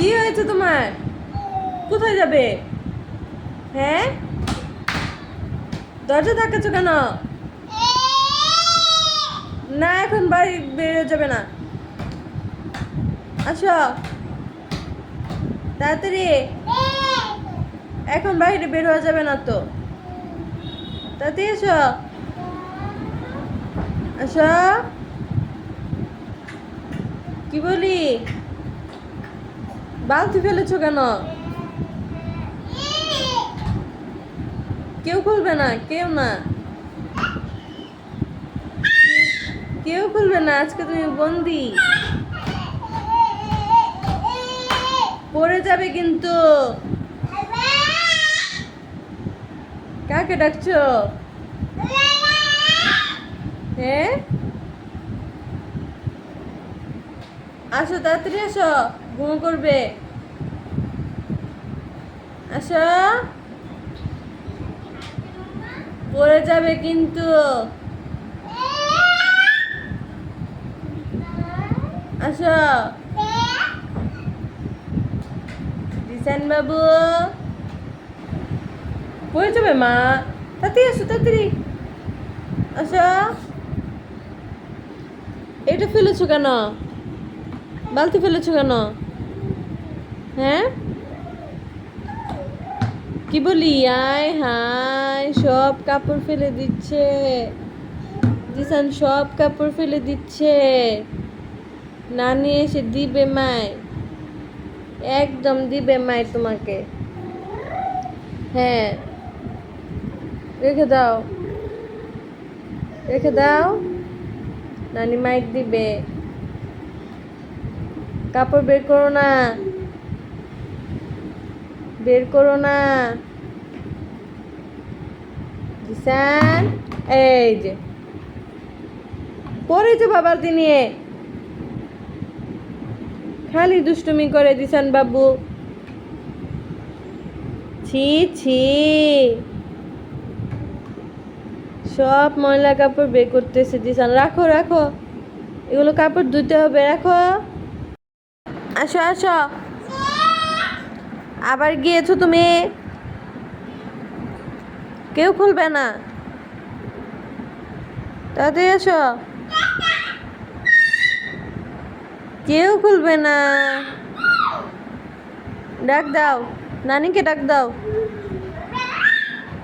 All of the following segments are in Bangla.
কি হয়েছে তোমার? কোথায় যাবে? হ্যাঁ? দরজা ধাক্কাচ্ছ কেন? না, এখন বাড়ি বেরো যাবে না। আসো। তাড়াতাড়ি। এখন বাইরে বের হওয়া যাবে না তো। তাড়াতাড়ি এসো। আসো। কি বলি? বালতি ফেলেছো কেন? কেউ খুলবে না, কেউ না। কেউ খুলবে না, আজকে তুমি বন্দি। পড়ে যাবে কিন্তু। কাকে ডাকছো? হ্যাঁ আসো, তাড়াতাড়ি আসো। ঘুমো করবে। আসো। পড়ে যাবে কিন্তু। আসো। দিশান বাবু। পড়ে যাবে মা? তাড়াতাড়ি আসো তাড়াতাড়ি। আসো। এটা ফেলেছো কেন? বালতি ফেলেছো কেন? হ্যাঁ? কি বলি? আয় হায়, সব কাপড় ফেলে দিচ্ছে। জিসান, সব কাপড় ফেলে দিচ্ছে। নানি এসে দিবে মায়। একদম দিবে মায় তোমাকে। হ্যাঁ। রেখে দাও। রেখে দাও। নানি মাইক দিবে। কাপড় বের করো না। বের করো না। জিসান, এই যে। যে বাবালতি নিয়ে। খালি দুষ্টুমি করে দিশান বাবু। ছি ছি। সব ময়লা কাপড় বের করতেছে দিশান রাখো রাখো। এগুলো কাপড় ধুতে হবে, রাখো। আসো আসো। আবার গিয়েছো তুমি? কেউ খুলবে না। তাড়াতাড়ি এসো। কেউ খুলবে না। ডাক দাও। নানিকে ডাক দাও।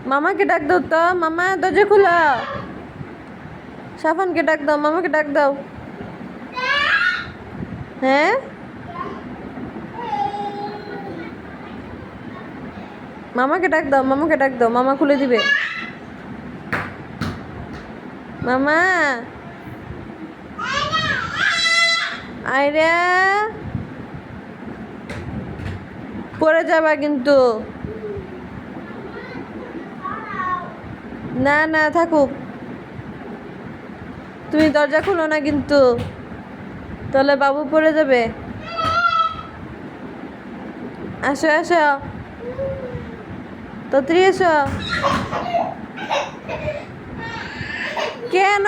মামাকে ডাক দাও তো। মামা, দরজা খোলা। সাফানকে ডাক দাও। মামাকে ডাক দাও। হ্যাঁ? মামাকে ডাক দাও, মামাকে ডাক দাও, মামা খুলে দিবে। মামা। আইরা। পড়ে যাবা কিন্তু। না না, থাকুক। তুমি দরজা খুলো না কিন্তু। তাহলে বাবু পড়ে যাবে। আসো আসো। তাড়াতাড়ি এসো কেন?